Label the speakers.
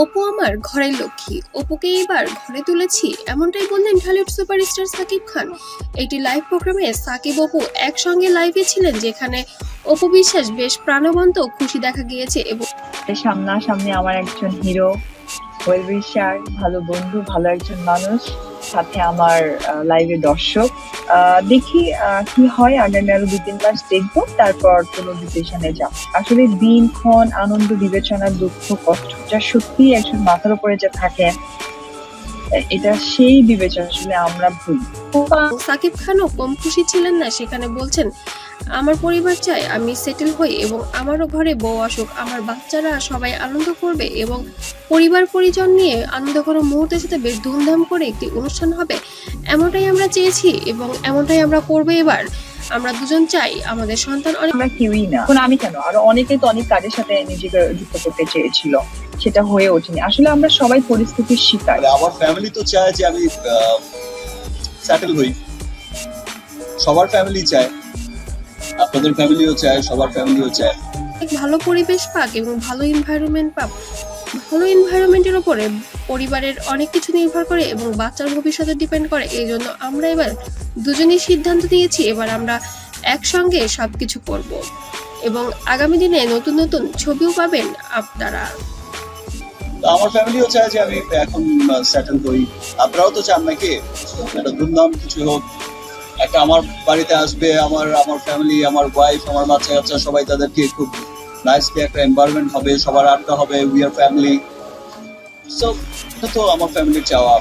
Speaker 1: অপু আমার ঘরের লক্ষ্মী। অপুকে এবার ঘরে তুলেছি, এমনটাই বললেন ঢালিউড সুপারস্টার সাকিব খান। একটি লাইভ প্রোগ্রামে সাকিব অপু একসঙ্গে লাইভে ছিলেন, যেখানে অপু বিশ্বাস বেশ প্রাণবন্ত খুশি দেখা গিয়েছে এবং
Speaker 2: সামনাসামনি আমার একজন হিরো, ওয়েল বিশ্বাস ভালো বন্ধু, ভালো একজন মানুষ। সাথে আমার লাইভে দর্শক। দেখি কি হয়। আগামী আরও দু তিন মাস দেখব। তারপর কোনো ডিসিশনে যাব। আসলে দিনক্ষণ আনন্দ, বিবেচনা, দুঃখ, কষ্ট, যা সত্যি একজন মাথার উপরে যা থাকে, এটা সেই বিবেচনা আসলে আমরা ভুলি।
Speaker 1: সাকিব খানও কম খুশি ছিলেন না, সেখানে বলছেন, আমার পরিবার চায় আমি সেটেল হই এবং আমারও ঘরে বউ আসুক, আমার বাচ্চারা সবাই আনন্দ করবে এবং পরিবার পরিজন নিয়ে আনন্দ করা মুহূর্তের সাথে বেশ ধুমধাম করে একটি অনুষ্ঠান হবে এমনটাই আমরা চেয়েছি এবং এমনটাই আমরা করব এবার। আমরা দুজন চাই আমাদের সন্তান অনেক
Speaker 2: আমরা কেউই না। এখন আমি কেন? আরও অনেকে তো অনেক কাজের সাথে নিজেকে যুক্ত করতে চেয়েছিল সেটা হয়ে ওঠেনি। আসলে আমরা সবাই পরিস্থিতির শিকার।
Speaker 3: মানে আমার ফ্যামিলি তো চায় যে আমি সেটেল হই। সবার ফ্যামিলি চায় আপনাদের ফ্যামিলিও চায় সবার ফ্যামিলিও চায়।
Speaker 1: ভালো পরিবেশ পাক এবং ভালো এনভায়রনমেন্ট পাক। ভালো এনভায়রনমেন্টের উপরে পরিবারের অনেক কিছু নির্ভর করে এবং বাচ্চার ভবিষ্যতে ডিপেন্ড করে, এই জন্য আমরা এবার দুজনেই সিদ্ধান্ত নিয়েছি এবার আমরা একসঙ্গে সব কিছু করব। এবং আগামী দিনে নতুন নতুন ছবিও পাবেন আপনারা।
Speaker 3: আমার ফ্যামিলিও চায় যে আমি এখন সেটেল হই আপনারাও তো চান নাকি? একটা ধুমধাম কিছু হোক। একটা আমার বাড়িতে আসবে, আমার আমার ফ্যামিলি আমার ওয়াইফ আমার বাচ্চা কাচ্চা সবাই তাদেরকে খুব নাইসলি একটা এনভায়রনমেন্ট হবে, সবার আড্ডা হবে উই আর ফ্যামিলি সো তো আমার ফ্যামিলির চাওয়া।